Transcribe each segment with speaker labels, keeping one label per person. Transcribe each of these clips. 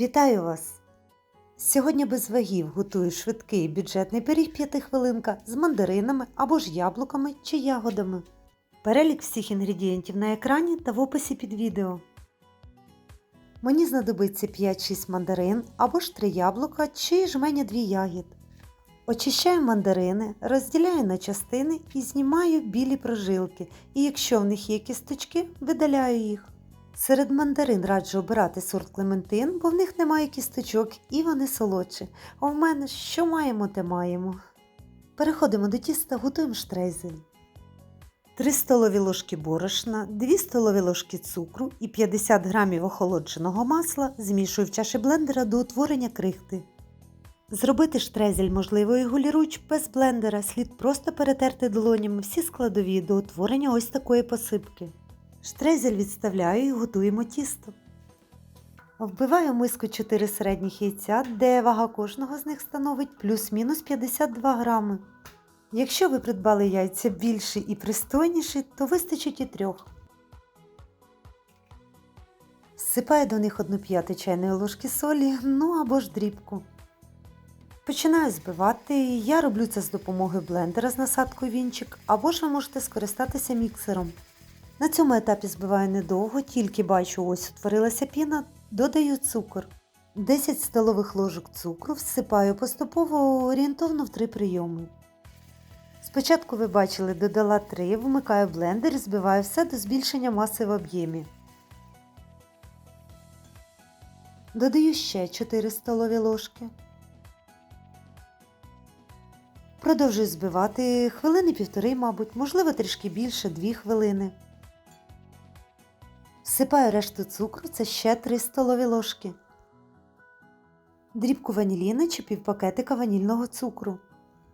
Speaker 1: Вітаю вас! Сьогодні без вагів готую швидкий бюджетний пиріг 5 хвилинка з мандаринами або ж яблуками чи ягодами. Перелік всіх інгредієнтів на екрані та в описі під відео. Мені знадобиться 5-6 мандарин або ж 3 яблука чи жменя 2 ягід. Очищаю мандарини, розділяю на частини і знімаю білі прожилки, і якщо в них є кісточки, видаляю їх. Серед мандарин раджу обирати сорт Клементин, бо в них немає кісточок і вони солодші. А в мене що маємо, те маємо. Переходимо до тіста, готуємо штрейзель. 3 столові ложки борошна, 2 столові ложки цукру і 50 грамів охолодженого масла змішую в чаші блендера до утворення крихти. Зробити штрезель можливо і голіруч без блендера, слід просто перетерти долонями всі складові до утворення ось такої посипки. Штрезель відставляю і готуємо тісто. Вбиваю в миску 4 середніх яйця, де вага кожного з них становить плюс-мінус 52 грами. Якщо ви придбали яйця більші і пристойніші, то вистачить і трьох. Всипаю до них 1 п'яту чайної ложки солі, ну або ж дрібку. Починаю збивати. Я роблю це з допомогою блендера з насадкою вінчик, або ж ви можете скористатися міксером. На цьому етапі збиваю недовго, тільки бачу, ось утворилася піна, додаю цукор. 10 столових ложок цукру всипаю поступово орієнтовно в 3 прийоми. Спочатку ви бачили, додала 3, вмикаю блендер і збиваю все до збільшення маси в об'ємі. Додаю ще 4 столові ложки. Продовжую збивати хвилини півтори, мабуть, можливо трішки більше, 2 хвилини. Всипаю решту цукру, це ще 3 столові ложки. Дрібку ваніліни чи півпакетика ванільного цукру.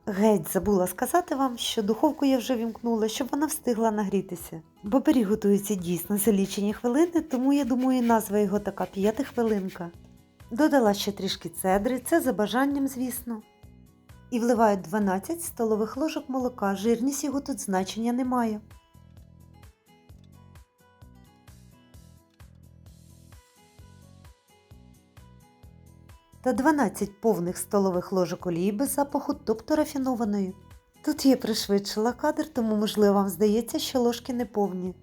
Speaker 1: Геть забула сказати вам, що духовку я вже вімкнула, щоб вона встигла нагрітися. Бо пиріг готується дійсно за лічені хвилини, тому я думаю, назва його така п'ятихвилинка. Додала ще трішки цедри, це за бажанням, звісно. І вливаю 12 столових ложок молока, жирність його тут значення немає. Та 12 повних столових ложок олії без запаху, тобто рафінованої. Тут я пришвидшила кадр, тому, можливо, вам здається, що ложки не повні.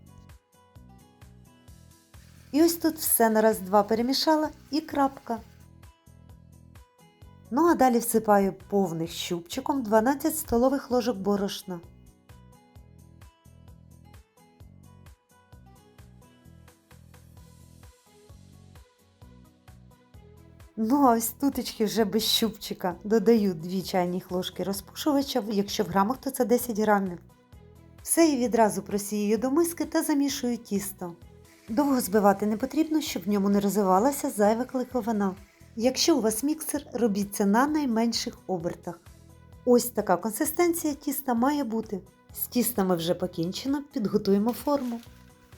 Speaker 1: І ось тут все на раз-два перемішала і крапка. Ну а далі всипаю повних щупчиком 12 столових ложок борошна. Ну, а ось тутечки вже без щупчика. Додаю 2 чайні ложки розпушувача, якщо в грамах, то це 10 грамів. Все і відразу просіюю до миски та замішую тісто. Довго збивати не потрібно, щоб в ньому не розвивалася зайва кликовина. Якщо у вас міксер, робіть це на найменших обертах. Ось така консистенція тіста має бути. З тістами вже покінчено, підготуємо форму.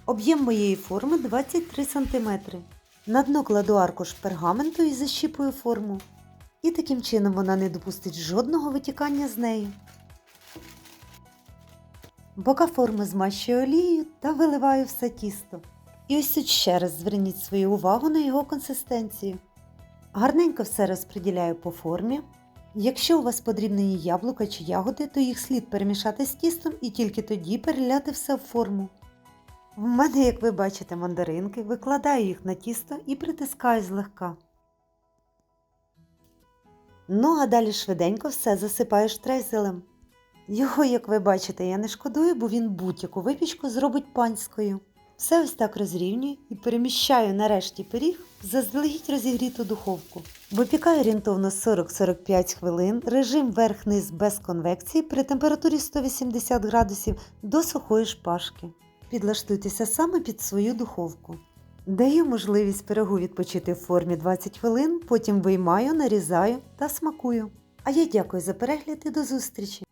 Speaker 1: Об'єм моєї форми 23 см. На дно кладу аркуш пергаменту і защіпую форму. І таким чином вона не допустить жодного витікання з неї. Бока форми змащую олією та виливаю все тісто. І ось тут ще раз зверніть свою увагу на його консистенцію. Гарненько все розподіляю по формі. Якщо у вас подрібнені яблука чи ягоди, то їх слід перемішати з тістом і тільки тоді переляти все в форму. В мене, як ви бачите, мандаринки, викладаю їх на тісто і притискаю злегка. Ну, а далі швиденько все засипаю штрейзелем. Його, як ви бачите, я не шкодую, бо він будь-яку випічку зробить панською. Все ось так розрівнюю і переміщаю нарешті пиріг заздалегідь розігріту духовку. Випікаю орієнтовно 40-45 хвилин, режим верх-низ без конвекції при температурі 180 градусів до сухої шпажки. Підлаштуйтеся саме під свою духовку. Даю можливість пирогу відпочити в формі 20 хвилин, потім виймаю, нарізаю та смакую. А я дякую за перегляд і до зустрічі!